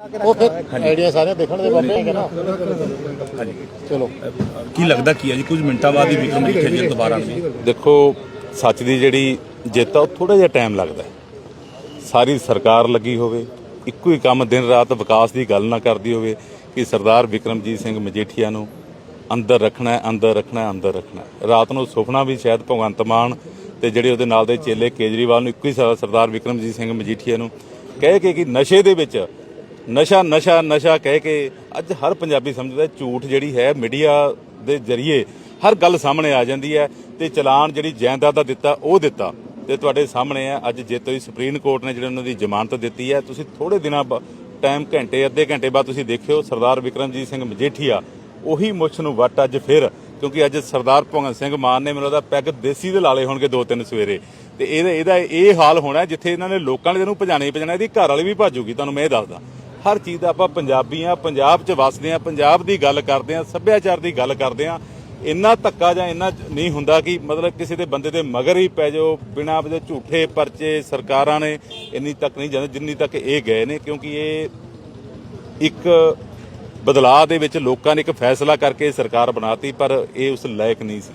ਉਹ ਫਿਰ ਆਈਡੀਆ ਸਾਰੇ ਦੇਖਣ ਦੇ ਬਾਬੇ ਹੈਗੇ ਨਾ ਹਾਂਜੀ ਚਲੋ ਕੀ ਲੱਗਦਾ ਕੀ ਹੈ ਜੀ ਕੁਝ ਮਿੰਟਾਂ ਬਾਅਦ ਹੀ ਵਿਕਰਮ ਮਜੀਠੀਆ ਜੀ ਦੁਬਾਰਾ ਆਉਣਗੇ ਦੇਖੋ ਸੱਚ ਦੀ ਜਿਹੜੀ ਜਿੱਤ ਆ ਉਹ ਥੋੜਾ ਜਿਹਾ ਟਾਈਮ ਲੱਗਦਾ। ਸਾਰੀ ਸਰਕਾਰ ਲੱਗੀ ਹੋਵੇ ਇੱਕੋ ਹੀ ਕੰਮ ਦਿਨ ਰਾਤ ਵਿਕਾਸ ਦੀ ਗੱਲ ਨਾ ਕਰਦੀ ਹੋਵੇ ਕਿ ਸਰਦਾਰ ਵਿਕਰਮਜੀਤ ਸਿੰਘ ਮਜੀਠੀਆ ਨੂੰ ਅੰਦਰ ਰੱਖਣਾ ਹੈ ਅੰਦਰ ਰੱਖਣਾ ਹੈ ਅੰਦਰ ਰੱਖਣਾ ਹੈ। ਰਾਤ ਨੂੰ ਸੁਪਨਾ ਵੀ ਸ਼ਾਇਦ ਭਗਵੰਤ ਮਾਨ ਤੇ ਜਿਹੜੇ ਉਹਦੇ ਨਾਲ ਦੇ ਚੇਲੇ ਕੇਜਰੀਵਾਲ ਨੂੰ ਇੱਕੋ ਹੀ ਸਰਦਾਰ ਵਿਕਰਮਜੀਤ ਸਿੰਘ ਮਜੀਠੀਆ ਨੂੰ ਕਹਿ ਕੇ ਕਿ ਨਸ਼ੇ ਦੇ ਵਿੱਚ ਨਸ਼ਾ ਨਸ਼ਾ ਨਸ਼ਾ ਕਹਿ ਕੇ ਅੱਜ ਹਰ ਪੰਜਾਬੀ ਸਮਝਦਾ ਝੂਠ ਜਿਹੜੀ ਹੈ ਮੀਡੀਆ ਦੇ ਜ਼ਰੀਏ ਹਰ ਗੱਲ ਸਾਹਮਣੇ ਆ ਜਾਂਦੀ ਹੈ ਤੇ ਚਲਾਨ ਜਿਹੜੀ ਜਾਇਦਾਦ ਦਾ ਦਿੱਤਾ, ਉਹ ਦਿੱਤਾ। ਤੇ ਤੁਹਾਡੇ ਸਾਹਮਣੇ ਹੈ ਅੱਜ ਜਿੱਤ ਹੋਈ ਸੁਪਰੀਮ ਕੋਰਟ ਨੇ ਜਿਹੜੇ ਉਹਨਾਂ ਦੀ ਜ਼ਮਾਨਤ ਦਿੱਤੀ ਹੈ, ਤੁਸੀਂ ਥੋੜੇ ਦਿਨਾਂ ਟਾਈਮ ਘੰਟੇ, ਅੱਧੇ ਘੰਟੇ ਬਾਅਦ ਤੁਸੀਂ ਦੇਖਿਓ ਸਰਦਾਰ ਵਿਕਰਮਜੀਤ ਸਿੰਘ ਮਜੀਠੀਆ, ਉਹੀ ਮੁੱਛ ਨੂੰ ਵੱਟ ਅੱਜ ਫਿਰ, ਕਿਉਂਕਿ ਅੱਜ ਸਰਦਾਰ ਭਗਤ ਸਿੰਘ ਮਾਨ ਨੇ ਮੈਨੂੰ ਲੱਗਦਾ ਪੈਗ ਦੇਸੀ ਦੇ ਲਾਲੇ ਹੋਣਗੇ ਦੋ ਤਿੰਨ ਸਵੇਰੇ। ਤੇ ਇਹਦਾ ਇਹਦਾ ਇਹ ਹਾਲ ਹੋਣਾ ਜਿੱਥੇ ਇਹਨਾਂ ਨੇ ਲੋਕਾਂ ਨੇ ਇਹਨੂੰ ਭਜਾਣੇ ਹੀ ਭਜਾਣਾ, ਇਹਦੀ ਘਰ ਵਾਲੀ ਵੀ ਭਾਜੂਗੀ ਤੁਹਾਨੂੰ ਮੈਂ ਇਹ ਦੱਸਦਾ। ਹਰ ਚੀਜ਼ ਦਾ ਆਪਾਂ ਪੰਜਾਬੀ ਆ ਪੰਜਾਬ 'ਚ ਵਸਦੇ ਆ ਪੰਜਾਬ ਦੀ ਗੱਲ ਕਰਦੇ ਆ ਸੱਭਿਆਚਾਰ ਦੀ ਗੱਲ ਕਰਦੇ ਆ ਇੰਨਾ ਧੱਕਾ ਜਾਂ ਇੰਨਾ ਨਹੀਂ ਹੁੰਦਾ ਕਿ ਮਤਲਬ ਕਿਸੇ ਦੇ ਬੰਦੇ ਦੇ ਮਗਰ ਹੀ ਪੈ ਜਾਓ, ਬਿਨਾਂ ਵਜ੍ਹਾ ਝੂਠੇ ਪਰਚੇ ਸਰਕਾਰਾਂ ਨੇ ਇੰਨੀ ਤੱਕ ਨਹੀਂ ਜਾਂਦੇ, ਜਿੰਨੀ ਤੱਕ ਇਹ ਗਏ ਨੇ, ਕਿਉਂਕਿ ਇਹ ਇੱਕ ਬਦਲਾਅ ਦੇ ਵਿੱਚ ਲੋਕਾਂ ਨੇ ਇੱਕ ਫੈਸਲਾ ਕਰਕੇ ਸਰਕਾਰ ਬਣਾਤੀ, ਪਰ ਇਹ ਉਸ ਲਾਇਕ ਨਹੀਂ ਸੀ।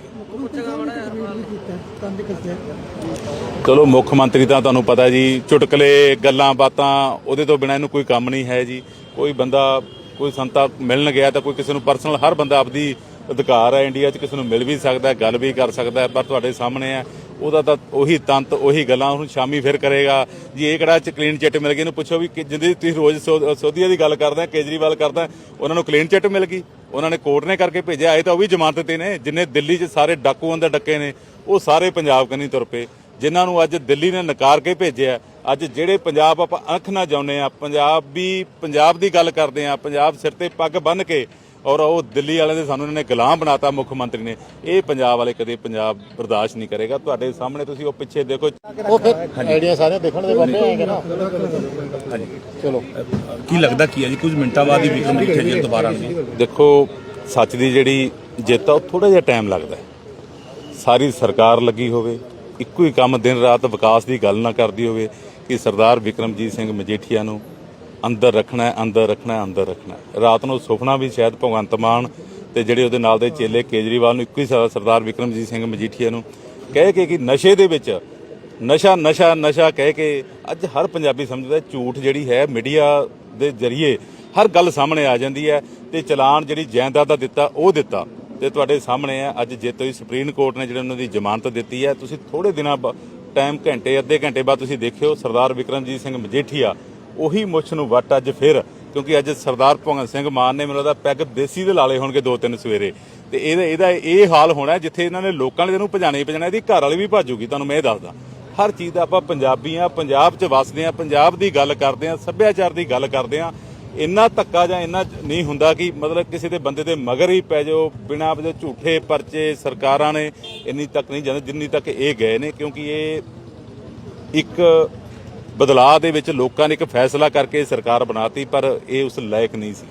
ਚਲੋ ਮੁੱਖ ਮੰਤਰੀ ਤਾਂ ਤੁਹਾਨੂੰ ਪਤਾ ਜੀ, ਚੁਟਕਲੇ ਗੱਲਾਂ ਬਾਤਾਂ, ਉਹਦੇ ਤੋਂ ਬਿਨਾਂ ਇਹਨੂੰ ਕੋਈ ਕੰਮ ਨਹੀਂ ਹੈ ਜੀ। ਕੋਈ ਬੰਦਾ, ਕੋਈ ਸੰਤਾ ਮਿਲਣ ਗਿਆ ਤਾਂ ਕੋਈ ਕਿਸੇ ਨੂੰ ਪਰਸਨਲ ਹਰ ਬੰਦਾ ਆਪਦੀ ਅਧਿਕਾਰ ਹੈ, ਇੰਡੀਆ 'ਚ ਕਿਸੇ ਨੂੰ ਮਿਲ ਵੀ ਸਕਦਾ, ਗੱਲ ਵੀ ਕਰ ਸਕਦਾ ਪਰ ਤੁਹਾਡੇ ਸਾਹਮਣੇ ਹੈ। ਉਹਦਾ ਤਾਂ ਉਹੀ ਤੰਤ, ਉਹੀ ਗੱਲਾਂ ਉਹਨੂੰ ਸ਼ਾਮੀ ਫਿਰ ਕਰੇਗਾ। ਜੀ, ਇਹ ਕਿਹੜਾ ਚ ਕਲੀਨ ਚਿੱਟ ਮਿਲ ਗਈ? ਇਹਨੂੰ ਪੁੱਛੋ ਵੀ ਕਿ ਜਿੰਦੀ ਤੁਸੀਂ ਰੋਜ਼ ਸੋ- ਸੋਧੀਆ ਦੀ ਗੱਲ ਕਰਦੇ ਆ, ਕੇਜਰੀਵਾਲ ਕਰਦਾ, ਉਹਨਾਂ ਨੂੰ ਕਲੀਨ ਚਿੱਟ ਮਿਲ ਗਈ। ਉਹਨਾਂ ਨੇ ਕੋਰਟ ਨੇ ਕਰਕੇ ਭੇਜਿਆ, ਆਏ ਤਾਂ ਉਹ ਵੀ ਜ਼ਮਾਨਤ ਤੇ ਨੇ, ਜਿੰਨੇ ਦਿੱਲੀ 'ਚ ਸਾਰੇ ਡਾਕੂ ਅੰਦਰ ਡੱਕੇ ਨੇ, ਉਹ ਸਾਰੇ ਪੰਜਾਬ ਕੰਨੀ ਤੁਰ ਪਏ। ਜਿਨ੍ਹਾਂ ਨੂੰ ਅੱਜ ਦਿੱਲੀ ਨੇ ਨਕਾਰ ਕੇ ਭੇਜਿਆ, ਅੱਜ ਜਿਹੜੇ ਪੰਜਾਬ ਆਪਾਂ ਅੱਖ ਨਾ ਜਾਉਨੇ ਆ ਵੀ ਪੰਜਾਬ ਦੀ ਗੱਲ ਕਰਦੇ ਆ, ਪੰਜਾਬ ਸਿਰ ਤੇ ਪੱਗ ਬੰਨ ਕੇ ਔਰ ਉਹ ਦਿੱਲੀ ਵਾਲਿਆਂ ਦੇ ਸਾਨੂੰ ਇਹਨਾਂ ਨੇ ਗੁਲਾਮ ਬਣਾਤਾ ਮੁੱਖ ਮੰਤਰੀ ਨੇ। ਇਹ ਪੰਜਾਬ ਵਾਲੇ ਕਦੇ ਪੰਜਾਬ ਬਰਦਾਸ਼ਤ ਨਹੀਂ ਕਰੇਗਾ। ਤੁਹਾਡੇ ਸਾਹਮਣੇ ਤੁਸੀਂ ਉਹ ਪਿੱਛੇ ਦੇਖੋ। ਉਹ ਫਿਰ ਆਈਡੀਆ ਸਾਰੇ ਦੇਖਣ ਦੇ ਬਾਬੇ ਹੈਗੇ ਨਾ। ਹਾਂਜੀ। ਚਲੋ। ਕੀ ਲੱਗਦਾ ਕੀ ਹੈ ਜੀ? ਕੁਝ ਮਿੰਟਾਂ ਬਾਅਦ ਹੀ ਵਿਕਰਮ ਮਜੀਠੀਆ ਜੀ ਦੁਬਾਰਾ ਦੇਖੋ ਸੱਚ ਦੀ ਜਿਹੜੀ ਜਿੱਤ ਆ ਉਹ ਥੋੜਾ ਜਿਹਾ ਟਾਈਮ ਲੱਗਦਾ ਹੈ। ਸਾਰੀ ਸਰਕਾਰ ਲੱਗੀ ਹੋਵੇ ਇੱਕੋ ਹੀ ਕੰਮ ਦਿਨ ਰਾਤ ਵਿਕਾਸ ਦੀ ਗੱਲ ਨਾ ਕਰਦੀ ਹੋਵੇ ਕਿ ਸਰਦਾਰ ਵਿਕਰਮਜੀਤ ਸਿੰਘ ਮਜੀਠੀਆ ਨੂੰ ਅੰਦਰ ਰੱਖਣਾ ਹੈ, ਅੰਦਰ ਰੱਖਣਾ ਹੈ, ਅੰਦਰ ਰੱਖਣਾ ਹੈ। ਰਾਤ ਨੂੰ ਸੁਪਨਾ ਵੀ ਸ਼ਾਇਦ ਭਗਵੰਤ ਮਾਨ ਤੇ ਜਿਹੜੇ ਉਹਦੇ ਨਾਲ ਦੇ ਚੇਲੇ ਕੇਜਰੀਵਾਲ ਨੂੰ, ਇੱਕੋ ਹੀ ਸ- ਸਰਦਾਰ ਵਿਕਰਮਜੀਤ ਸਿੰਘ ਮਜੀਠੀਆ ਨੂੰ ਕਹਿ ਕੇ ਕਿ ਨਸ਼ੇ ਦੇ ਵਿੱਚ, ਨਸ਼ਾ ਨਸ਼ਾ ਨਸ਼ਾ ਕਹਿ ਕੇ ਅੱਜ ਹਰ ਪੰਜਾਬੀ ਸਮਝਦਾ ਝੂਠ ਜਿਹੜੀ ਹੈ ਮੀਡੀਆ ਦੇ ਜ਼ਰੀਏ ਹਰ ਗੱਲ ਸਾਹਮਣੇ ਆ ਜਾਂਦੀ ਹੈ ਤੇ ਚਲਾਨ ਜਿਹੜੀ ਜਾਇਦਾਦ ਦਾ ਦਿੱਤਾ, ਉਹ ਦਿੱਤਾ ਤੇ ਤੁਹਾਡੇ ਸਾਹਮਣੇ ਹੈ, ਅੱਜ ਜਿੱਤ ਹੋਈ ਸੁਪਰੀਮ ਕੋਰਟ ਨੇ ਜਿਹੜੇ ਉਹਨਾਂ ਦੀ ਜ਼ਮਾਨਤ ਦਿੱਤੀ ਹੈ ਤੁਸੀਂ ਥੋੜੇ ਦਿਨਾਂ ਟਾਈਮ ਘੰਟੇ, ਅੱਧੇ ਘੰਟੇ ਬਾਅਦ ਤੁਸੀਂ ਦੇਖਿਓ ਸਰਦਾਰ ਵਿਕਰਮਜੀਤ ਸਿੰਘ ਮਜੀਠੀਆ ਉਹੀ ਮੁੱਛ ਨੂੰ ਵੱਟ ਅੱਜ ਫਿਰ, ਕਿਉਂਕਿ ਅੱਜ ਸਰਦਾਰ ਭਗਤ ਸਿੰਘ ਮਾਨ ਨੇ ਮੈਨੂੰ ਲੱਗਦਾ ਪੈਗ ਦੇਸੀ ਦੇ ਲਾਲੇ ਹੋਣਗੇ ਦੋ ਤਿੰਨ ਸਵੇਰੇ। ਤੇ ਇਹਦਾ ਇਹਦਾ ਇਹ ਹਾਲ ਹੋਣਾ ਜਿੱਥੇ ਇਹਨਾਂ ਨੇ ਲੋਕਾਂ ਨੇ ਇਹਨੂੰ ਭਜਾਣੇ ਹੀ ਭਜਾਣਾ, ਇਹਦੀ ਘਰ ਵਾਲੀ ਵੀ ਭਾਜੂਗੀ, ਤੁਹਾਨੂੰ ਮੈਂ ਇਹ ਦੱਸਦਾ। ਹਰ ਚੀਜ਼ ਦਾ ਆਪਾਂ ਪੰਜਾਬੀ ਆ ਪੰਜਾਬ 'ਚ ਵਸਦੇ ਆ ਪੰਜਾਬ ਦੀ ਗੱਲ ਕਰਦੇ ਆ ਸੱਭਿਆਚਾਰ ਦੀ ਗੱਲ ਕਰਦੇ ਆ ਇੰਨਾ ਧੱਕਾ ਜਾਂ ਇੰਨਾ ਨਹੀਂ ਹੁੰਦਾ ਕਿ ਮਤਲਬ ਕਿਸੇ ਦੇ ਬੰਦੇ ਦੇ ਮਗਰ ਹੀ ਪੈ ਜਾਓ, ਬਿਨਾਂ ਵਜ੍ਹਾ ਝੂਠੇ ਪਰਚੇ ਸਰਕਾਰਾਂ ਨੇ ਇੰਨੀ ਤੱਕ ਨਹੀਂ ਜਾਂਦੇ ਜਿੰਨੀ ਤੱਕ ਇਹ ਗਏ ਨੇ, ਕਿਉਂਕਿ ਇਹ ਇੱਕ ਬਦਲਾਅ ਦੇ ਵਿੱਚ ਲੋਕਾਂ ਨੇ ਇੱਕ ਫੈਸਲਾ ਕਰਕੇ ਸਰਕਾਰ ਬਣਾਤੀ, ਪਰ ਇਹ ਉਸ ਲਾਇਕ ਨਹੀਂ ਸੀ।